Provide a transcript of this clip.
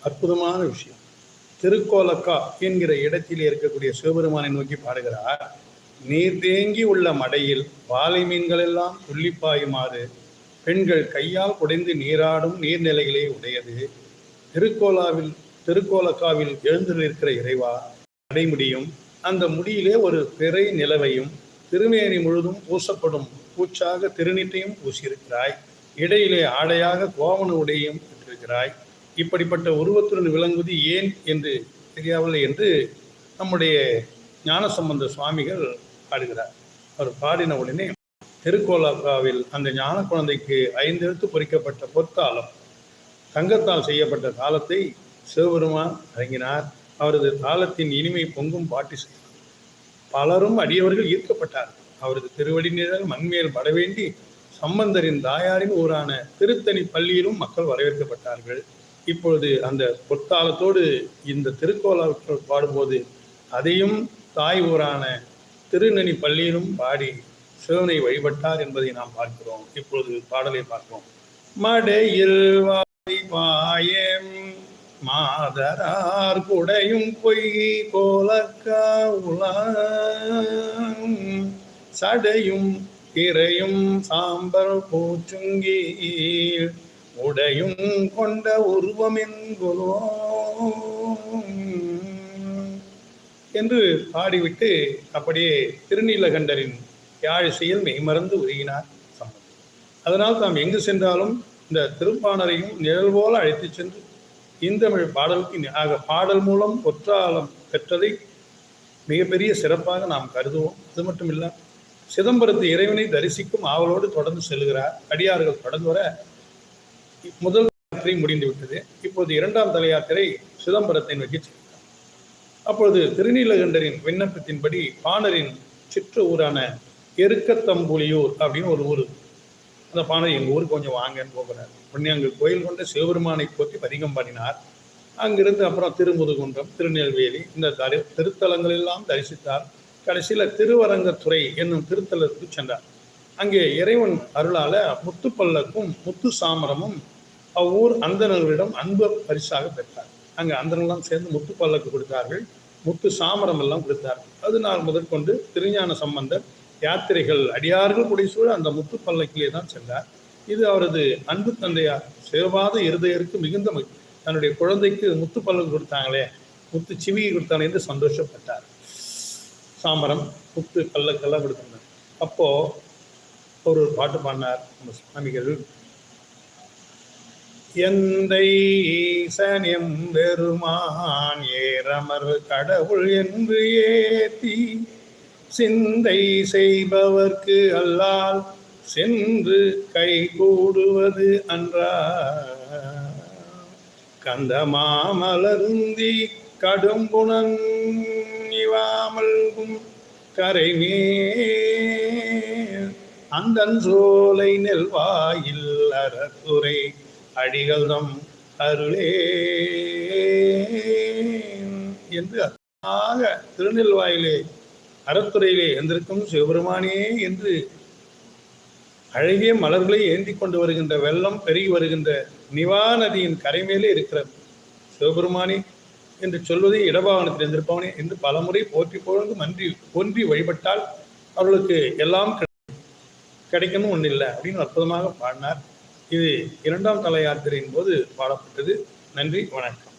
அற்புதமான விஷயம். திருக்கோலக்கா என்கிற இடத்தில் இருக்கக்கூடிய சிவபெருமானை நோக்கி பாடுகிறார் நீர் தேங்கி உள்ள மடையில் வாலை மீன்கள் எல்லாம் துள்ளிப்பாயுமாறு பெண்கள் கையால் குடைந்து நீராடும் நீர்நிலைகளே உடையது. திருக்கோலாவில் திருக்கோலக்காவில் எழுந்து நிற்கிற இறைவா அடைமுடியும். அந்த முடியிலே ஒரு பிறை நிலவையும் திருமேனி முழுதும் பூசப்படும் பூச்சாக திருநீட்டையும் பூசியிருக்கிறாய். இடையிலே ஆடையாக கோவண உடையும் பெற்றிருக்கிறாய். இப்படிப்பட்ட உருவத்துடன் விளங்குவது ஏன் என்று தெரியாவில்லை என்று நம்முடைய ஞானசம்பந்த சுவாமிகள் பாடுகிறார். அவர் பாடின உடனே திருக்கோலாவில் அந்த ஞான குழந்தைக்கு ஐந்தெழுத்து பொறிக்கப்பட்ட பொற்காலம் தங்கத்தால் செய்யப்பட்ட தாளத்தை சிவபெருமான் வழங்கினார். அவரது தாளத்தின் இனிமை பொங்கும் பாட்டி செய்தார் பலரும் அடியவர்கள் ஈர்க்கப்பட்டார். அவரது திருவடி நிழல் மண்மேல் படவேண்டி சம்பந்தரின் தாயாரின் ஊரான திருத்தணி பள்ளியிலும் மக்கள் வரவேற்கப்பட்டார்கள். இப்பொழுது அந்த பொற்காலத்தோடு இந்த திருக்கோலாற்று பாடும்போது அதையும் தாய் ஊரான திருநனி பள்ளியிலும் பாடி சிவனை வழிபட்டார் என்பதை நாம் பார்க்கிறோம். இப்பொழுது பாடலை பார்ப்போம். மடையில் வாய் பாயம் மாதரார் குடையும் பொய் கோலக்காவுலாம் சடையும் இறையும் சாம்பல் பூச்சுங்கி உடையும் கொண்ட உருவம் என்குலோ என்று பாடிவிட்டு அப்படியே திருநீலகண்டரின் யாழிசையில் மெய்மறந்து உருகினார் சம்பந்தர் அதனால் தாம் எங்கு சென்றாலும் இந்த திருப்பாணரையும் நிழல் போல அழைத்துச் சென்று இந்தமிழ் பாடலுக்கு ஆக பாடல் மூலம் ஒற்றாலம் பெற்றதை மிகப்பெரிய சிறப்பாக நாம் கருதுவோம். அது மட்டும் இல்லை சிதம்பரத்து இறைவனை தரிசிக்கும் ஆவலோடு தொடர்ந்து செல்கிறார். அடியார்கள் தொடர்ந்து வர முதல் யாத்திரை முடிந்து விட்டது இப்போது இரண்டாம் தலை யாத்திரை சிதம்பரத்தை நோக்கி அப்பொழுது திருநீலகண்டரின் விண்ணப்பத்தின்படி பாணரின் சிற்று ஊரான எருக்கத்தம்புலியூர் அப்படின்னு ஒரு ஊர். அந்த பாணர் எங்கள் ஊர் கொஞ்சம் வாங்கன்னு போகிறார். உடனே அங்கு கோயில் கொண்ட சிவபெருமானை போற்றி பதிகம் பாடினார். அங்கிருந்து அப்புறம் திருமுதுகுன்றம் திருநெல்வேலி இந்த தரி திருத்தலங்கள் எல்லாம் தரிசித்தார். கடைசியில் திருவரங்கத்துறை என்னும் திருத்தலத்துக்கு சென்றார். அங்கே இறைவன் அருளால முத்துப்பல்லக்கும் முத்து சாமரமும் அவ்வூர் அந்தணர்களிடம் அன்பு பரிசாக பெற்றார். அங்கே அந்தனெல்லாம் சேர்ந்து முத்து பல்லக்கு கொடுத்தார்கள். முத்து சாமரம் எல்லாம் கொடுத்தார்கள் அது நான் முதற்கொண்டு திருஞான சம்பந்தர் யாத்திரைகள் அடியார்கள் புடைசூழ அந்த முத்து பல்லக்கிலே தான் சென்றார். இது அவரது அன்பு தந்தையார் சிவபாத இருதயருக்கு மிகுந்த தன்னுடைய குழந்தைக்கு முத்து பல்லக்கு கொடுத்தாங்களே முத்து சிவிகை கொடுத்தாங்களே என்று சந்தோஷப்பட்டார். சாமரம் முத்து பல்லக்கெல்லாம் கொடுத்தாங்க அப்போ ஒரு பாட்டு பாடினார் நம்ம சுவாமிகள். எந்தை ஈசனியம் பெருமான் ஏறமர் கடவுள் என்று ஏத்தி சிந்தை செய்பவர்க்கு அல்லால் சென்று கை கூடுவது அன்றா கந்தமாமலருந்தி கடும்புணன் இவாமல்கும் கரைமே அந்தன் சோலை நெல்வாயில் அடிகள் தம் அருளே என்று அழகாக திருநெல்வாயிலே அறத்துறையிலே எந்திருக்கும் சிவபெருமானே என்று அழகிய மலர்களை ஏந்தி கொண்டு வருகின்ற வெள்ளம் பெருகி வருகின்ற நிவா நதியின் கரைமேலே இருக்கிற சிவபெருமானே என்று சொல்வதை இடபாவனத்தில் இருந்திருப்பவனே என்று பலமுறை போற்றி புகழ்ந்து மன்றி ஒன்றி வழிபட்டால் அவர்களுக்கு எல்லாம் கிடைக்கணும் ஒன்றும் இல்லை அப்படின்னு அற்புதமாக பாடினார். இது இரண்டாம் தலை யாத்திரையின் போது பாடப்பட்டது. நன்றி வணக்கம்.